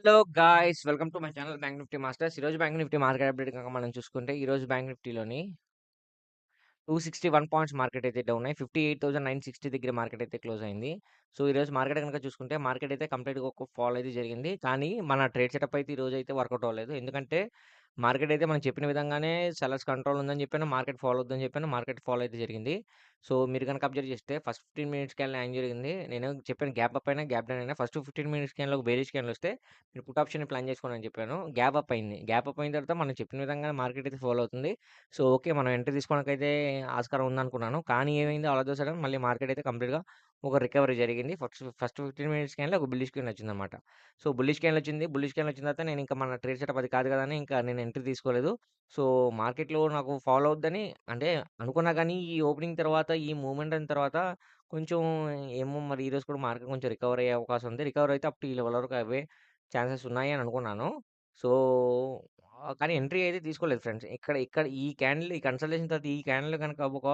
Hello guys welcome to my channel bank nifty masters. ఈరోజు bank Nifty market update కనుక మనం చూసుకుంటే ఈరోజు bank నిఫ్టీలోని two sixty one points market అయితే down అయ్యి fifty eight thousand nine sixty దగ్గర market అయితే క్లోజ్ అయింది. సో ఈరోజు మార్కెట్ కనుక చూసుకుంటే మార్కెట్ అయితే కంప్లీట్గా ఒక ఫాల్ అయితే జరిగింది. కానీ మన ట్రేడ్ సెటప్ అయితే ఈరోజు అయితే వర్కౌట్ అవ్వలేదు. ఎందుకంటే మార్కెట్ అయితే మనం చెప్పిన విధంగానే సెలర్స్ కంట్రోల్ ఉందని చెప్పాను మార్కెట్ ఫాలో అవుతుందని చెప్పాను మార్కెట్ ఫాలో అయితే జరిగింది. సో మీరు కనుక అబ్జర్వ్ చేస్తే ఫస్ట్ ఫిఫ్టీన్ మినిట్స్ క్యాన్ ఏం జరిగింది? నేను చెప్పాను గ్యాప్ అప్ అయినా గ్యాప్ డౌన్ అయినా ఫస్ట్ ఫిఫ్టీన్ మినిట్స్ క్యాన్లో ఒక బేరిష్ క్యాన్లు వస్తే మీరు పుట్ ఆప్షన్ ప్లాన్ చేసుకోండి అని చెప్పాను. గ్యాప్ అప్ అయింది. గ్యాప్ అప్ అయిన తర్వాత మనం చెప్పిన విధంగా మార్కెట్ అయితే ఫాలో అవుతుంది. సో ఓకే మనం ఎంట్రీ తీసుకోవడానికి అయితే ఆస్కారం ఉందనుకున్నాను. కానీ ఏమైంది? అలా సడన్ మళ్ళీ మార్కెట్ అయితే కంప్లీట్గా ఒక రికవరీ జరిగింది. ఫస్ట్ ఫస్ట్ ఫిఫ్టీన్ మినిట్స్ క్యాన్లో ఒక బుల్లిష్ క్యాన్ వచ్చింది అనమాట సో బుల్లిష్ క్యాన్ వచ్చింది. బుల్లిష్ క్యాన్ వచ్చిన తర్వాత నేను ఇంకా మన ట్రేడ్ సెటప్ అది కాదు కదా అని ఇంకా నేను ఎంట్రీ తీసుకోలేదు. సో మార్కెట్‌లో నాకు ఫాలో అవుద్దని అంటే అనుకున్నా కానీ ఈ ఓపెనింగ్ తర్వాత ఈ మూమెంట్ అయిన తర్వాత కొంచెం ఏమో మరి ఈరోజు కూడా మార్కెట్ కొంచెం రికవర్ అయ్యే అవకాశం ఉంది. రికవర్ అయితే అప్ టు ఈ లెవెల్ వరకు అవే ఛాన్సెస్ ఉన్నాయి అని అనుకున్నాను. సో, ఆహ్, కానీ ఎంట్రీ అయితే తీసుకోలేదు ఫ్రెండ్స్. ఇక్కడ ఇక్కడ ఈ క్యాండిల్ ఈ కన్సల్టేషన్ తర్వాత ఈ క్యాండిల్ గనక ఒక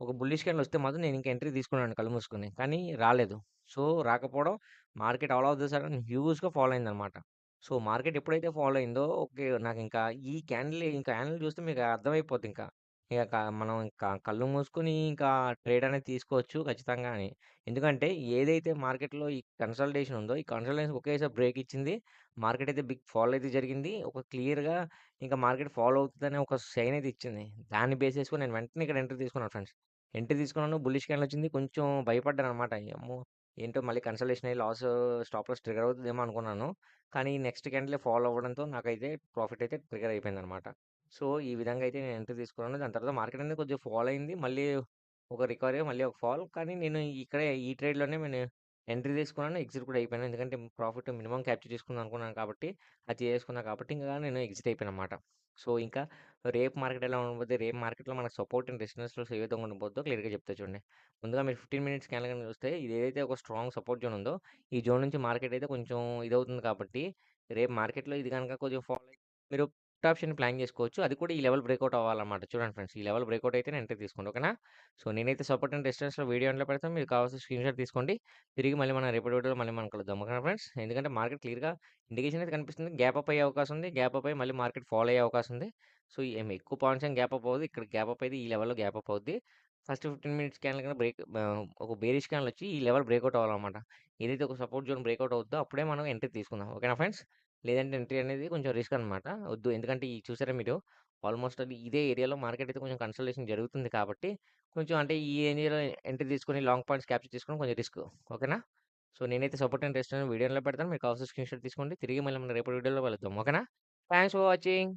ఒక బుల్లిష్ క్యాండిల్ వస్తే మాత్రం నేను ఇంక ఎంట్రీ తీసుకున్నాను కళ్ళు మూసుకొని. కానీ రాలేదు. సో, రాకపోవడం market all of the sudden హ్యూజ్‌గా అయింది అయిందనమాట. సో, మార్కెట్ ఎప్పుడైతే ఫాలో అయిందో ఓకే. నాకింకా ఈ క్యాండిల్ ఈ క్యాండిల్ చూస్తే మీకు అర్థమైపోద్ది ఇంకా. ఇక క మనం ఇంకా కళ్ళు మూసుకొని ఇంకా ట్రేడ్ అనేది తీసుకోవచ్చు ఖచ్చితంగా అని. ఎందుకంటే ఏదైతే మార్కెట్‌లో ఈ కన్సల్టేషన్ ఉందో, ఈ కన్సల్టేషన్ ఒకేసారి బ్రేక్ ఇచ్చింది. మార్కెట్ అయితే బిగ్ ఫాల్ అయితే జరిగింది. ఒక క్లియర్‌గా ఇంకా మార్కెట్ ఫాలో అవుతదనే ఒక సైన్ అయితే ఇచ్చింది. దాన్ని బేస్ చేసుకొని నేను వెంటనే ఇక్కడ ఎంట్రీ తీసుకున్నాను ఫ్రెండ్స్. ఎంట్రీ తీసుకున్నాను. బుల్లిష్ క్యాండిల్ వచ్చింది. కొంచెం భయపడ్డాననమాట. అమ్మో! ఏంటో మళ్ళీ కన్సల్టేషన్ అయ్యి లాస్ స్టాప్ లాస్ ట్రిగ్గర్ అవుతదేమో అనుకున్నాను. కానీ నెక్స్ట్ క్యాండిలే ఫాలో అవ్వడంతో నాకైతే ప్రాఫిట్ అయితే ట్రిగ్గర్ అయిపోయిందనమాట. సో, ఈ విధంగా అయితే నేను ఎంట్రీ తీసుకున్నాను. దాని తర్వాత మార్కెట్ అనేది కొంచెం ఫాల్ అయింది. మళ్ళీ ఒక రికవరీ మళ్ళీ ఒక ఫాల్. కానీ నేను ఇక్కడే ఈ ట్రేడ్‌లోనే నేను ఎంట్రీ తీసుకున్నాను. ఎగ్జిట్ కూడా అయిపోయాను. ఎందుకంటే ప్రాఫిట్ మినిమమ్ క్యాప్చర్ చేసుకుందాం అనుకున్నాను కాబట్టి, అది చేసుకున్నా కాబట్టి ఇంకా నేను ఎగ్జిట్ అయిపోయాననమాట. సో, ఇంకా రేపు మార్కెట్ ఎలా ఉండబోద్ది, రేపు మార్కెట్‌లో మనకు సపోర్ట్ అండ్ రెసిస్టెన్స్‌లో ఏ విధంగా ఉండబోద్దో క్లియర్‌గా చెప్తా చూడండి. ముందుగా మీరు 15 మినిట్స్ క్యాండిల్ గనుక చూస్తే ఇది ఏదైతే ఒక స్ట్రాంగ్ సపోర్ట్ జోన్ ఉందో, ఈ జోన్ నుంచి మార్కెట్ అయితే కొంచెం ఇదవుతుంది కాబట్టి, రేపు మార్కెట్‌లో ఇది కనుక కొంచెం ఫాల్ మీరు ఆప్షన్ ప్లాన్ చేసుకోవచ్చు. అది కూడా ఈ లెవెల్ బ్రేక్అవుట్ అవ్వాలన్నమాట. చూడండి ఫ్రెండ్స్. ఈ లెవెల్ బ్రేక్అవుట్ అయితే ఎంట్రీ తీసుకోండి. ఓకేనా? సో, నేనైతే సపోర్ట్ అండ్ డిస్టెన్స్లో వీడియో ఎండ్‌లో పెడతాను. మీరు కావాల్సిన స్క్రీన్‌షాట్ తీసుకోండి. తిరిగి మళ్ళీ మన రేపటి వీడియోలో మళ్ళీ మనం కలుద్దాం. ఓకేనా ఫ్రెండ్స్? ఎందుకంటే మార్కెట్ క్లియర్‌గా ఇండికేషన్ అయితే కనిపిస్తుంది. గ్యాప్ అప్ అయ్యే అవకాశం ఉంది. గ్యాప్ అప్ అయ్యి మళ్ళీ మార్కెట్ ఫాలో అయ్యే అవకాశం ఉంది. సో, ఏమి ఎక్కువ పాయింట్స్ ఏం గ్యాప్ అప్ అవుతుంది ఇక్కడ గ్యాప్ అప్ అయితే ఈ లెవెల్‌లో గ్యాప్ అప్ అవుద్ది. ఫస్ట్ 15 మినిట్స్ క్యాన్ల కనుక బ్రేక్ ఒక బేరిష్ క్యాన్లు వచ్చి ఈ లెవెల్ బ్రేక్అవుట్ అవ్వాలన్నమాట. ఏదైతే ఒక సపోర్ట్ జోన్ బ్రేక్అవుట్ అవుతుందో అప్పుడే మనం ఎంట్రీ తీసుకుందాం. ఓకేనా ఫ్రెండ్స్? లేదంటే ఎంట్రీ అనేది కొంచెం రిస్క్ అనమాట. వద్దు. ఎందుకంటే ఈ చూసారా మీరు ఆల్మోస్ట్ అది ఇదే ఏరియాలో మార్కెట్ అయితే కొంచెం కన్సల్టేషన్ జరుగుతుంది కాబట్టి, కొంచెం అంటే ఈ ఏరియాలో ఎంట్రీ తీసుకొని లాంగ్ పాయింట్స్ క్యాప్చర్ చేసుకోవడం కొంచెం రిస్క్. ఓకేనా? సో, నేనైతే సపోర్ట్ అండ్ రెసిస్టెన్స్ వీడియోలో పెడతాను. మీకు కావాల్సిన స్క్రీన్‌షాట్ తీసుకోండి. తిరిగి మళ్ళీ మనం రేపటి వీడియోలో కలుద్దాం. ఓకేనా? Thanks for watching.